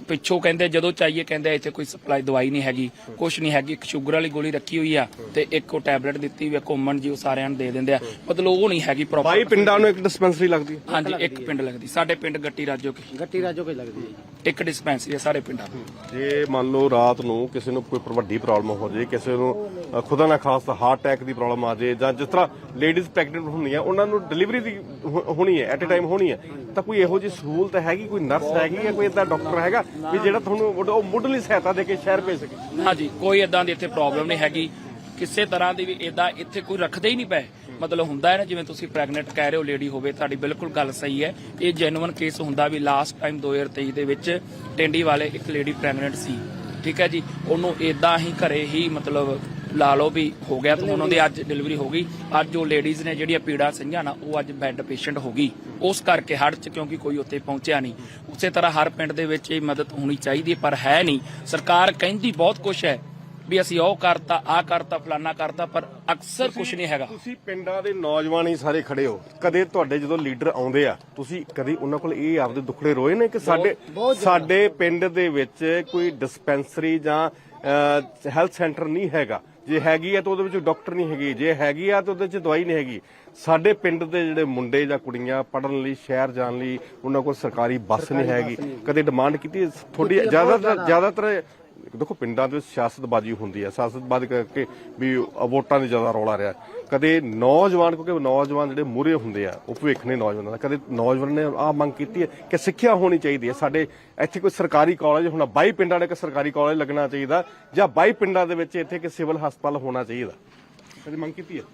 ਪਿੱਛੋਂ ਕਹਿੰਦੇ ਜਦੋਂ ਚਾਹੀਏ ਕਹਿੰਦੇ ਇੱਥੇ ਕੋਈ ਸਪਲਾਈ ਦਵਾਈ ਨਹੀਂ ਹੈਗੀ ਕੁਛ ਨਹੀਂ ਹੈਗੀ ਇੱਕ ਸ਼ੂਗਰ ਵਾਲੀ ਗੋਲੀ ਰੱਖੀ ਹੋਈ ਆ ਤੇ ਇੱਕ ਉਹ ਟੈਬਲੇਟ ਦਿੱਤੀ ਹੋਈ ਆ ਘੁੰਮਣ ਜੀ ਉਹ ਸਾਰਿਆਂ ਨੂੰ ਦੇ ਦਿੰਦੇ ਆ। ਮਤਲਬ ਉਹ ਨਹੀਂ ਹੈਗੀ ਬਾਈ ਪ੍ਰੋਪਰ ਪਿੰਡਾਂ ਨੂੰ ਇੱਕ ਡਿਸਪੈਂਸਰੀ ਲੱਗਦੀ? ਹੈ ਹਾਂਜੀ ਇੱਕ ਪਿੰਡ ਲੱਗਦੀ। ਸਾਡੇ ਪਿੰਡ ਗੱਟੀ ਰਾਜੋ ਕੀ। ਗੱਟੀ ਰਾਜੋ ਕੋਈ ਲੱਗਦੀ ਹੈ ਇੱਕ ਡਿਸਪੈਂਸਰੀ ਆ ਸਾਰੇ ਪਿੰਡਾਂ ਦੀ। ਜੇ ਮੰਨ ਲਓ ਰਾਤ ਨੂੰ ਕਿਸੇ ਨੂੰ ਕੋਈ ਵੱਡੀ ਪ੍ਰੋਬਲਮ ਹੋ ਜਾਏ ਕਿਸੇ ਨੂੰ ਅ, ਖੁਦਾ ਨਾ ਖਾਸਤਾ ਹਾਰਟ ਅਟੈਕ ਦੀ ਪ੍ਰੋਬਲਮ ਆ ਜਾਏ ਜਾਂ ਜਿਸ ਤਰ੍ਹਾਂ ਲੇਡੀਜ਼ ਪ੍ਰੈਗਨੈਂਟ ਹੁੰਦੀਆਂ ਉਹਨਾਂ ਨੂੰ ਡਿਲੀਵਰੀ ਦੀ ਹੋ- ਹੋਣੀ ਹੈ ਐਟ ਅ ਟਾਈਮ ਹੋਣੀ ਹੈ ਤਾਂ ਕੋਈ ਇਹੋ ਜਿਹੀ ਸਹੂਲਤ ਹੈਗੀ? ਕੋਈ ਨਰਸ ਹੈਗੀ ਹੈ ਕੋਈ ਇਦਾਂ ਡਾਕਟਰ ਹੈਗਾ? ਵੀ ਜਿਹੜਾ ਤੁਹਾਨੂੰ ਉਹ ਮੁੱਢਲੀ ਸਹਾਇਤਾ ਦੇ ਕੇ ਸ਼ਹਿਰ ਭੇਜ ਸਕੇ। ਹਾਂਜੀ ਕੋਈ ਇਦਾਂ ਦੀ ਇੱਥੇ ਪ੍ਰੋਬਲਮ ਨਹੀਂ ਹੈਗੀ। ਕਿਸੇ ਤਰ੍ਹਾਂ ਦੀ ਵੀ ਇਦਾਂ ਇੱਥੇ ਕੋਈ ਰੱਖਦੇ ਹੀ ਨਹੀਂ ਪਏ। ਮਤਲਬ ਹੁੰਦਾ ਹੈ ਨਾ, ਜਿਵੇਂ ਤੁਸੀਂ ਪ੍ਰੈਗਨੈਂਟ ਕਹਿ ਰਹੇ ਹੋ ਲੇਡੀ ਹੋਵੇ, ਤੁਹਾਡੀ ਬਿਲਕੁਲ ਗੱਲ ਸਹੀ ਹੈ। ਇਹ ਜੈਨੂਇਨ ਕੇਸ ਹੁੰਦਾ ਵੀ ਲਾਸਟ ਟਾਈਮ 2023 ਦੇ ਵਿੱਚ ਟੈਂਡੀ ਵਾਲੇ ਇੱਕ ਲੇਡੀ ਪ੍ਰੈਗਨੈਂਟ ਸੀ। ਠੀਕ ਹੈ ਜੀ, ਉਹਨੂੰ ਇਦਾਂ ਹੀ ਘਰੇ ਹੀ ਮਤਲਬ ਲਾ ਲਓ ਵੀ ਹੋ ਗਿਆ ਤੇ ਹੁਣ ਉਹਦੀ ਅੱਜ ਡਿਲੀਵਰੀ ਹੋ ਗਈ। ਅੱਜ ਉਹ ਲੇਡੀਜ਼ ਨੇ ਜਿਹੜੀਆਂ ਪੀੜਾ ਸਹੀਆਂ ਨਾ ਉਹ ਅੱਜ ਬੈੱਡ ਪੇਸ਼ੈਂਟ ਹੋ ਗਈ। ਉਸ ਕਰਕੇ ਹੜ ਚ ਕਿਉਂਕਿ ਕੋਈ ਉੱਥੇ ਪਹੁੰਚਿਆ ਨਹੀਂ। ਉਸੇ ਤਰ੍ਹਾਂ ਹਰ ਪਿੰਡ ਦੇ ਵਿੱਚ ਇਹ ਮਦਦ ਹੋਣੀ ਚਾਹੀਦੀ ਪਰ ਹੈ ਨਹੀਂ। ਸਰਕਾਰ ਕਹਿੰਦੀ ਬਹੁਤ ਕੁਝ ਹੈ ਵੀ ਅਸੀਂ ਉਹ ਕਰਤਾ ਆ ਕਰਤਾ ਫਲਾਨਾ ਕਰਤਾ ਪਰ ਅਕਸਰ ਕੁਝ ਨਹੀਂ ਹੈਗਾ। ਤੁਸੀਂ ਪਿੰਡਾਂ ਦੇ ਨੌਜਵਾਨ ਹੀ ਸਾਰੇ ਖੜੇ ਹੋ। ਕਦੇ ਤੁਹਾਡੇ ਜਦੋਂ ਲੀਡਰ ਆਉਂਦੇ ਆ ਤੁਸੀਂ ਕਦੇ ਉਹਨਾਂ ਕੋਲ ਇਹ ਆਪਦੇ ਦੁੱਖੜੇ ਰੋਏ ਨੇ ਕਿ ਸਾਡੇ ਸਾਡੇ ਪਿੰਡ ਦੇ ਵਿੱਚ ਕੋਈ ਡਿਸਪੈਂਸਰੀ ਜਾਂ ਹੈਲਥ ਸੈਂਟਰ ਨਹੀਂ ਹੈਗਾ। ਜੇ ਹੈਗੀ ਆ ਤਾਂ ਉਹਦੇ ਵਿੱਚ ਡਾਕਟਰ ਨਹੀਂ ਹੈਗੀ ਜੇ ਹੈਗੀ ਆ ਤਾਂ ਉਹਦੇ ਵਿੱਚ ਦਵਾਈ ਨਹੀਂ ਹੈਗੀ। ਸਾਡੇ ਪਿੰਡ ਦੇ ਜਿਹੜੇ ਮੁੰਡੇ ਜਾਂ ਕੁੜੀਆਂ ਪੜਨ ਲਈ ਸ਼ਹਿਰ ਜਾਣ ਲਈ ਉਹਨਾਂ ਕੋਲ ਸਰਕਾਰੀ ਬੱਸ ਨਹੀਂ ਹੈਗੀ। ਕਦੇ ਡਿਮਾਂਡ ਕੀਤੀ? ਥੋੜੀ ਜ਼ਿਆਦਾਤਰ ਜ਼ਿਆਦਾਤਰ ਦੇਖੋ, ਪਿੰਡਾਂ ਦੇ ਵਿੱਚ ਸਿਆਸਤਬਾਜ਼ੀ ਹੁੰਦੀ ਹੈ। ਸਿਆਸਤਬਾਜ਼ੀ ਕਰਕੇ ਵੀ ਵੋਟਾਂ ਦੀ ਜ਼ਿਆਦਾ ਰੌਲਾ ਰਿਹਾ। ਕਦੇ ਨੌਜਵਾਨ, ਕਿਉਂਕਿ ਨੌਜਵਾਨ ਜਿਹੜੇ ਮੂਰੇ ਹੁੰਦੇ ਆ, ਉਹ ਭਵਿੱਖ ਨੇ ਨੌਜਵਾਨਾਂ ਦਾ। ਕਦੇ ਨੌਜਵਾਨ ਨੇ ਆਹ ਮੰਗ ਕੀਤੀ ਹੈ ਕਿ ਸਿੱਖਿਆ ਹੋਣੀ ਚਾਹੀਦੀ ਹੈ। ਸਾਡੇ ਇੱਥੇ ਕੋਈ ਸਰਕਾਰੀ ਕਾਲਜ ਹੋਣਾ 22 ਪਿੰਡਾਂ ਦੇ ਇੱਕ ਸਰਕਾਰੀ ਕਾਲਜ ਲੱਗਣਾ ਚਾਹੀਦਾ ਜਾਂ 22 ਪਿੰਡਾਂ ਦੇ ਵਿੱਚ ਇੱਥੇ ਕਿ ਸਿਵਲ ਹਸਪਤਾਲ ਹੋਣਾ ਚਾਹੀਦਾ। ਕਦੇ ਮੰਗ ਕੀਤੀ ਹੈ?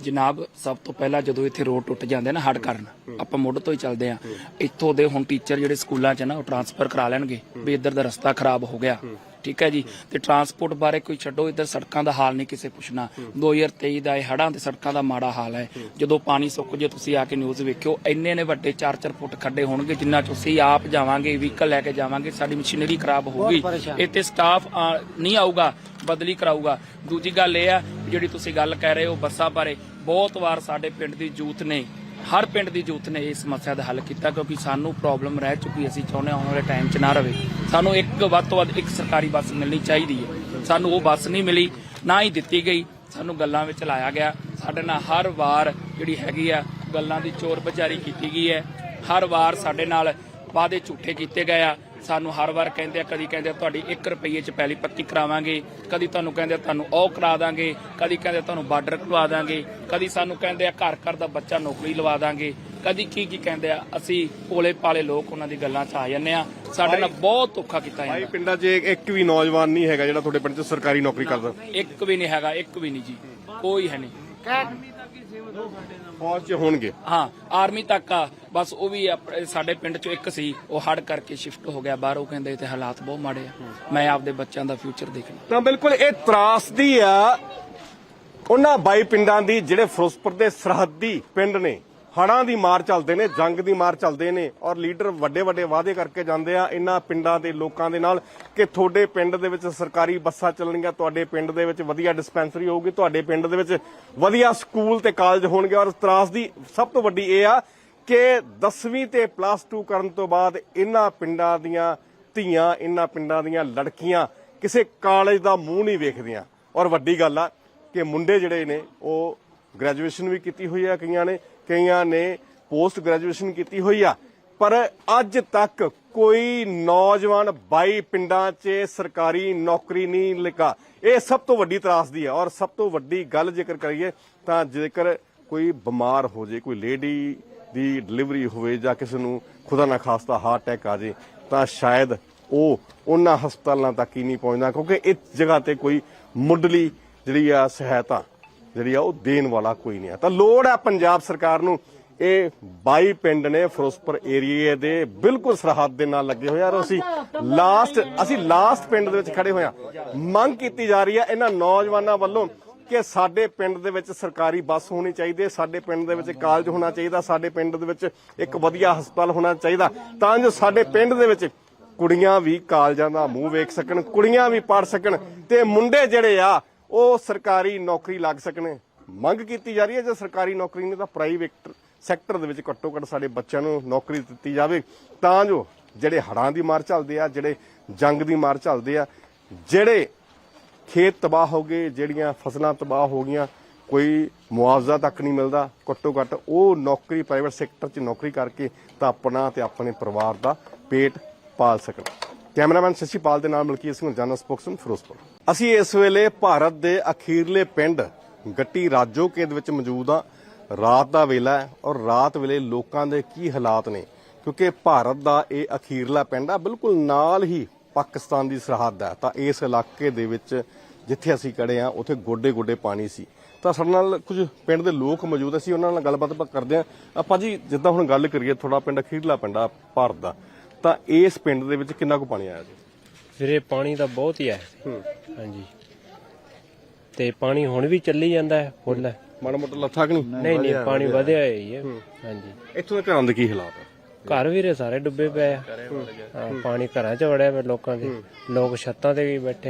ਜਨਾਬ, ਸਭ ਤੋਂ ਪਹਿਲਾਂ ਜਦੋਂ ਇੱਥੇ ਰੋਡ ਟੁੱਟ ਜਾਂਦੇ ਨਾ ਹੜ ਕਾਰਨ, ਆਪਾਂ ਮੁੱਢ ਤੋਂ ਹੀ ਚੱਲਦੇ ਆ। ਇੱਥੋਂ ਦੇ ਹੁਣ ਟੀਚਰ ਜਿਹੜੇ ਸਕੂਲਾਂ 'ਚ ਨਾ, ਉਹ ਟਰਾਂਸਫਰ ਕਰਾ ਲੈਣਗੇ। ਵੀ ਇੱਧਰ ਦਾ ਰਸਤਾ ਖਰਾਬ ਹੋ ਗਿਆ। ਠੀਕ ਹੈ ਜੀ? ਤੇ ਟਰਾਂਸਪੋਰਟ ਬਾਰੇ ਕੋਈ ਛੱਡੋ ਇੱਧਰ ਸੜਕਾਂ ਦਾ ਹਾਲ ਨਹੀਂ ਕਿਸੇ ਪੁੱਛਣਾ। 2023 ਦਾ ਇਹ ਹੜਾਂ ਤੇ ਸੜਕਾਂ ਦਾ ਮਾੜਾ ਹਾਲ ਹੈ। ਜਦੋਂ ਪਾਣੀ ਸੁੱਕ ਜੇ ਤੁਸੀਂ ਆ ਕੇ ਨਿਊਜ਼ ਵੇਖਿਓ ਇੰਨੇ ਨੇ ਵੱਡੇ 4-4 ਫੁੱਟ ਖੱਡੇ ਹੋਣਗੇ ਜਿੰਨਾ ਚ ਅਸੀਂ ਆਪ ਜਾਵਾਂਗੇ ਵਹੀਕਲ ਲੈ ਕੇ ਜਾਵਾਂਗੇ ਸਾਡੀ ਮਸ਼ੀਨਰੀ ਖਰਾਬ ਹੋਊਗੀ। ਇੱਥੇ ਸਟਾਫ ਨਹੀਂ ਆਊਗਾ ਬਦਲੀ ਕਰਾਊਗਾ। ਦੂਜੀ ਗੱਲ ਇਹ ਆ ਜਿਹੜੀ ਤੁਸੀਂ ਗੱਲ ਕਹਿ ਰਹੇ ਹੋ ਬੱਸਾਂ ਬਾਰੇ ਬਹੁਤ ਵਾਰ ਸਾਡੇ ਪਿੰਡ ਦੀ ਯੂਥ ਨੇ ਹਰ ਪਿੰਡ ਦੀ ਯੂਥ ਨੇ ਇਸ ਸਮੱਸਿਆ ਦਾ ਹੱਲ ਕੀਤਾ ਕਿਉਂਕਿ ਸਾਨੂੰ ਪ੍ਰੋਬਲਮ ਰਹਿ ਚੁੱਕੀ ਅਸੀਂ ਚਾਹੁੰਦੇ ਹਾਂ ਆਉਣ ਵਾਲੇ ਟਾਈਮ 'ਚ ਨਾ ਰਵੇ। ਸਾਨੂੰ ਇੱਕ ਵੱਧ ਤੋਂ ਵੱਧ ਇੱਕ ਸਰਕਾਰੀ ਬੱਸ ਮਿਲਣੀ ਚਾਹੀਦੀ ਹੈ। ਸਾਨੂੰ ਉਹ ਬੱਸ ਨਹੀਂ ਮਿਲੀ, ਨਾ ਹੀ ਦਿੱਤੀ ਗਈ। ਸਾਨੂੰ ਗੱਲਾਂ ਵਿੱਚ ਲਾਇਆ ਗਿਆ। ਸਾਡੇ ਨਾਲ ਹਰ ਵਾਰ ਜਿਹੜੀ ਹੈਗੀ ਆ, ਗੱਲਾਂ ਦੀ ਚੋਰ ਬਜ਼ਾਰੀ ਕੀਤੀ ਗਈ ਹੈ। ਹਰ ਵਾਰ ਸਾਡੇ ਨਾਲ ਵਾਅਦੇ ਝੂਠੇ ਕੀਤੇ ਗਏ ਆ। ਸਾਨੂੰ ਹਰ ਵਾਰ ਕਹਿੰਦੇ ਆ ਕਦੀ ਕਹਿੰਦੇ ਆ ਤੁਹਾਡੀ 1 ਰੁਪਏ ਚ ਪਹਿਲੀ ਪੱਕੀ ਕਰਾਵਾਂਗੇ ਕਦੀ ਤੁਹਾਨੂੰ ਕਹਿੰਦੇ ਆ ਤੁਹਾਨੂੰ ਉਹ ਕਰਾ ਦਾਂਗੇ ਕਦੀ ਕਹਿੰਦੇ ਤੁਹਾਨੂੰ ਬਾਰਡਰ ਖਲਵਾ ਦਾਂਗੇ ਕਦੀ ਸਾਨੂੰ ਕਹਿੰਦੇ ਆ ਘਰ ਘਰ ਦਾ ਬੱਚਾ ਨੌਕਰੀ ਲਵਾ ਦਾਂਗੇ ਕਦੀ ਕੀ ਕੀ ਕਹਿੰਦੇ ਆ ਅਸੀਂ ਭੋਲੇ ਪਾਲੇ ਲੋਕ ਉਹਨਾਂ ਦੀ ਗੱਲਾਂ 'ਚ ਆ ਜੰਨੇ ਆ। ਸਾਡੇ ਨਾਲ ਬਹੁਤ ਧੋਖਾ ਕੀਤਾ ਭਾਈ ਜਾਂਦਾ। ਪਿੰਡਾਂ 'ਚ ਇੱਕ ਵੀ ਨੌਜਵਾਨ ਨਹੀਂ ਹੈਗਾ ਜਿਹੜਾ ਤੁਹਾਡੇ ਪਿੰਡ 'ਚ ਸਰਕਾਰੀ ਨੌਕਰੀ ਕਰਦਾ। ਇੱਕ ਵੀ ਨਹੀਂ ਹੈਗਾ ਇੱਕ ਵੀ ਨਹੀਂ ਜੀ। ਕੋਈ ਹੈ ਨਹੀਂ। ਫੌਜ 'ਚ ਹੋਣਗੇ? ਹਾਂ ਆਰਮੀ ਤੱਕ ਆ। ਬਸ ਉਹ ਵੀ ਆਪਣੇ- ਸਾਡੇ ਪਿੰਡ ਚੋਂ ਇੱਕ ਸੀ। ਉਹ ਹੜ ਕਰਕੇ ਸ਼ਿਫਟ ਹੋ ਗਿਆ ਬਾਹਰ। ਉਹ ਕਹਿੰਦੇ ਤੇ ਹਾਲਾਤ ਬਹੁਤ ਮਾੜੇ ਆ। ਮੈਂ ਆਪਦੇ ਬੱਚਿਆਂ ਦਾ ਫਿਊਚਰ ਦੇਖਣਾ। ਤਾਂ ਬਿਲਕੁਲ ਇਹ ਤਰਾਸਦੀ ਆ। ਉਹਨਾਂ ਬਾਈ ਪਿੰਡਾਂ ਦੀ ਜਿਹੜੇ ਫਿਰੋਜ਼ਪੁਰ ਦੇ ਸਰਹੱਦੀ ਪਿੰਡ ਨੇ ਹੜਾਂ ਦੀ ਮਾਰ ਚੱਲਦੇ ਨੇ, ਜੰਗ ਦੀ ਮਾਰ ਚੱਲਦੇ ਨੇ ਔਰ ਲੀਡਰ ਵੱਡੇ ਵੱਡੇ ਵਾਅਦੇ ਕਰਕੇ ਜਾਂਦੇ ਆ ਇਹਨਾਂ ਪਿੰਡਾਂ ਦੇ ਲੋਕਾਂ ਦੇ ਨਾਲ ਕਿ ਤੁਹਾਡੇ ਪਿੰਡ ਦੇ ਵਿੱਚ ਸਰਕਾਰੀ ਬੱਸਾਂ ਚੱਲਣਗੀਆਂ, ਤੁਹਾਡੇ ਪਿੰਡ ਦੇ ਵਿੱਚ ਵਧੀਆ ਡਿਸਪੈਂਸਰੀ ਹੋਊਗੀ, ਤੁਹਾਡੇ ਪਿੰਡ ਦੇ ਵਿੱਚ ਵਧੀਆ ਸਕੂਲ ਤੇ ਕਾਲਜ ਹੋਣਗੇ ਔਰ ਤਰਾਸ ਦੀ ਸਭ ਤੋਂ ਵੱਡੀ ਇਹ ਆ ਕਿ 10ਵੀਂ ਤੇ ਪਲੱਸ 2 ਕਰਨ ਤੋਂ ਬਾਅਦ ਇਹਨਾਂ ਪਿੰਡਾਂ ਦੀਆਂ ਧੀਆਂ, ਇਹਨਾਂ ਪਿੰਡਾਂ ਦੀਆਂ ਲੜਕੀਆਂ ਕਿਸੇ ਕਾਲਜ ਦਾ ਮੂੰਹ ਨਹੀਂ ਵੇਖਦੀਆਂ। ਔਰ ਵੱਡੀ ਗੱਲ ਆ ਕਿ ਮੁੰਡੇ ਜਿਹੜੇ ਨੇ, ਉਹ ਗ੍ਰੈਜੂਏਸ਼ਨ ਵੀ ਕੀਤੀ ਹੋਈ ਆ ਕਈਆਂ ਨੇ ਕਈਆਂ ਨੇ ਪੋਸਟ ਗ੍ਰੈਜੂਏਸ਼ਨ ਕੀਤੀ ਹੋਈ ਆ। ਪਰ ਅੱਜ ਤੱਕ ਕੋਈ ਨੌਜਵਾਨ 22 ਪਿੰਡਾਂ 'ਚ ਸਰਕਾਰੀ ਨੌਕਰੀ ਨਹੀਂ ਲੱਗਾ ਇਹ ਸਭ ਤੋਂ ਵੱਡੀ ਤਰਾਸਦੀ ਹੈ ਔਰ ਸਭ ਤੋਂ ਵੱਡੀ ਗੱਲ ਜੇਕਰ ਕਰੀਏ ਤਾਂ ਜੇਕਰ ਕੋਈ ਬਿਮਾਰ ਹੋ ਜੇ, ਕੋਈ ਲੇਡੀ ਦੀ ਡਿਲੀਵਰੀ ਹੋਵੇ ਜਾਂ ਕਿਸੇ ਨੂੰ ਖੁਦਾ ਨਾ ਖਾਸਤਾ ਹਾਰਟ ਅਟੈਕ ਆ ਜੇ, ਤਾਂ ਸ਼ਾਇਦ ਉਹ ਉਹਨਾਂ ਹਸਪਤਾਲਾਂ ਤੱਕ ਹੀ ਨਹੀਂ ਪਹੁੰਚਦਾ। ਕਿਉਂਕਿ ਇਸ ਜਗ੍ਹਾ ਤੇ ਕੋਈ ਮੁੱਢਲੀ ਜਿਹੜੀ ਆ ਸਹਾਇਤਾ ਜਿਹੜੀ ਆ, ਉਹ ਦੇਣ ਵਾਲਾ ਕੋਈ ਨਹੀਂ ਆ। ਤਾਂ ਲੋੜ ਹੈ ਪੰਜਾਬ ਸਰਕਾਰ ਨੂੰ। ਇਹ 22 ਪਿੰਡ ਨੇ ਫਿਰੋਜ਼ਪੁਰ ਏਰੀਏ ਦੇ ਬਿਲਕੁਲ ਸਰਹੱਦ ਦੇ ਨਾਲ ਲੱਗੇ ਹੋਏ ਆ ਔਰ ਅਸੀਂ ਲਾਸਟ ਅਸੀਂ ਲਾਸਟ ਪਿੰਡ ਦੇ ਵਿੱਚ ਖੜੇ ਹੋਏ ਆ। ਮੰਗ ਕੀਤੀ ਜਾ ਰਹੀ ਹੈ ਇਹਨਾਂ ਨੌਜਵਾਨਾਂ ਵੱਲੋਂ ਕਿ ਸਾਡੇ ਪਿੰਡ ਦੇ ਵਿੱਚ ਸਰਕਾਰੀ ਬੱਸ ਹੋਣੀ ਚਾਹੀਦੀ ਹੈ, ਸਾਡੇ ਪਿੰਡ ਦੇ ਵਿੱਚ ਕਾਲਜ ਹੋਣਾ ਚਾਹੀਦਾ, ਸਾਡੇ ਪਿੰਡ ਦੇ ਵਿੱਚ ਇੱਕ ਵਧੀਆ ਹਸਪਤਾਲ ਹੋਣਾ ਚਾਹੀਦਾ। ਤਾਂ ਜੋ ਸਾਡੇ ਪਿੰਡ ਦੇ ਵਿੱਚ ਕੁੜੀਆਂ ਵੀ ਕਾਲਜਾਂ ਦਾ ਮੂੰਹ ਵੇਖ ਸਕਣ, ਕੁੜੀਆਂ ਵੀ ਪੜ ਸਕਣ ਤੇ ਮੁੰਡੇ ਜਿਹੜੇ ਆ ਉਹ ਸਰਕਾਰੀ ਨੌਕਰੀ ਲੱਗ ਸਕਣ। ਮੰਗ ਕੀਤੀ ਜਾ ਰਹੀ ਹੈ, ਜੇ ਸਰਕਾਰੀ ਨੌਕਰੀ ਨਹੀਂ ਤਾਂ ਪ੍ਰਾਈਵੇਟ ਸੈਕਟਰ ਦੇ ਵਿੱਚ ਘੱਟੋ ਘੱਟ ਸਾਡੇ ਬੱਚਿਆਂ ਨੂੰ ਨੌਕਰੀ ਦਿੱਤੀ ਜਾਵੇ। ਤਾਂ ਜੋ ਜਿਹੜੇ ਹੜਾਂ ਦੀ ਮਾਰ ਚੱਲਦੇ ਆ, ਜਿਹੜੇ ਜੰਗ ਦੀ ਮਾਰ ਚੱਲਦੇ ਆ, ਜਿਹੜੇ ਖੇਤ ਤਬਾਹ ਹੋ ਗਏ, ਜਿਹੜੀਆਂ ਫਸਲਾਂ ਤਬਾਹ ਹੋ ਗਈਆਂ, ਕੋਈ ਮੁਆਵਜ਼ਾ ਤੱਕ ਨਹੀਂ ਮਿਲਦਾ। ਘੱਟੋ ਘੱਟ ਉਹ ਨੌਕਰੀ ਪ੍ਰਾਈਵੇਟ ਸੈਕਟਰ 'ਚ ਨੌਕਰੀ ਕਰਕੇ ਤਾਂ ਆਪਣਾ ਤੇ ਆਪਣੇ ਪਰਿਵਾਰ ਦਾ ਪੇਟ ਪਾਲ ਸਕਣ। ਕੈਮਰਾਮੈਨ ਸ਼ਸ਼ੀਪਾਲ ਦੇ ਨਾਲ ਮਲਕੀਤ ਸਿੰਘ ਜਨਰਲ ਸਪੋਕਸਮੈਨ ਫਿਰੋਜ਼ਪੁਰ। ਅਸੀਂ ਇਸ ਵੇਲੇ ਭਾਰਤ ਦੇ ਅਖੀਰਲੇ ਪਿੰਡ ਗੱਟੀ ਰਾਜੋਕੇ ਦੇ ਵਿੱਚ ਮੌਜੂਦ ਆ ਰਾਤ ਦਾ ਵੇਲਾ ਹੈ ਔਰ ਰਾਤ ਵੇਲੇ ਲੋਕਾਂ ਦੇ ਕੀ ਹਾਲਾਤ ਨੇ? ਕਿਉਂਕਿ ਭਾਰਤ ਦਾ ਇਹ ਅਖੀਰਲਾ ਪਿੰਡ ਆ, ਬਿਲਕੁਲ ਨਾਲ ਹੀ ਪਾਕਿਸਤਾਨ ਦੀ ਸਰਹੱਦ ਹੈ ਤਾਂ ਇਸ ਇਲਾਕੇ ਦੇ ਵਿੱਚ ਜਿੱਥੇ ਅਸੀਂ ਖੜੇ ਆ ਉੱਥੇ ਗੋਡੇ ਗੋਡੇ ਪਾਣੀ ਸੀ। ਤਾਂ ਸਾਡੇ ਨਾਲ ਕੁਝ ਪਿੰਡ ਦੇ ਲੋਕ ਮੌਜੂਦ ਸੀ ਉਹਨਾਂ ਨਾਲ ਗੱਲਬਾਤ ਆਪਾਂ ਕਰਦੇ ਆ ਆਪਾਂ ਜੀ ਜਿੱਦਾਂ ਹੁਣ ਗੱਲ ਕਰੀਏ ਥੋੜਾ ਪਿੰਡ ਅਖੀਰਲਾ ਪਿੰਡ ਆ, ਭਾਰਤ ਦਾ। ਤਾਂ ਇਸ ਪਿੰਡ ਦੇ ਵਿੱਚ ਕਿੰਨਾ ਕੁ ਪਾਣੀ ਆਇਆ ਜੀ? ਵੀਰੇ ਪਾਣੀ ਤਾਂ ਬਹੁਤ ਹੀ ਹੈ। ਹਾਂਜੀ। ਤੇ ਪਾਣੀ ਹੁਣ ਵੀ ਚੱਲੀ ਜਾਂਦਾ ਹੈ ਫੁੱਲ ਹੈ। ਮਾੜਾ ਮੋਟਾ ਲੱਥਾ ਕਿ ਨਹੀਂ? ਨਹੀਂ ਨਹੀਂ ਪਾਣੀ ਵਧਿਆ। ਹੀ ਹੈ। ਹਾਂਜੀ। ਇੱਥੋਂ ਦੇ ਘਰਾਂ ਦੇ ਕੀ ਹਾਲਾਤ ਆ? ਘਰ ਵੀਰੇ ਸਾਰੇ ਡੁੱਬੇ ਪਏ ਆ। ਹਾਂ ਪਾਣੀ ਘਰਾਂ 'ਚ ਵੜਿਆ ਪਿਆ ਲੋਕਾਂ ਦੇ। ਲੋਕ ਛੱਤਾਂ ਤੇ ਵੀ ਬੈਠੇ ਆ।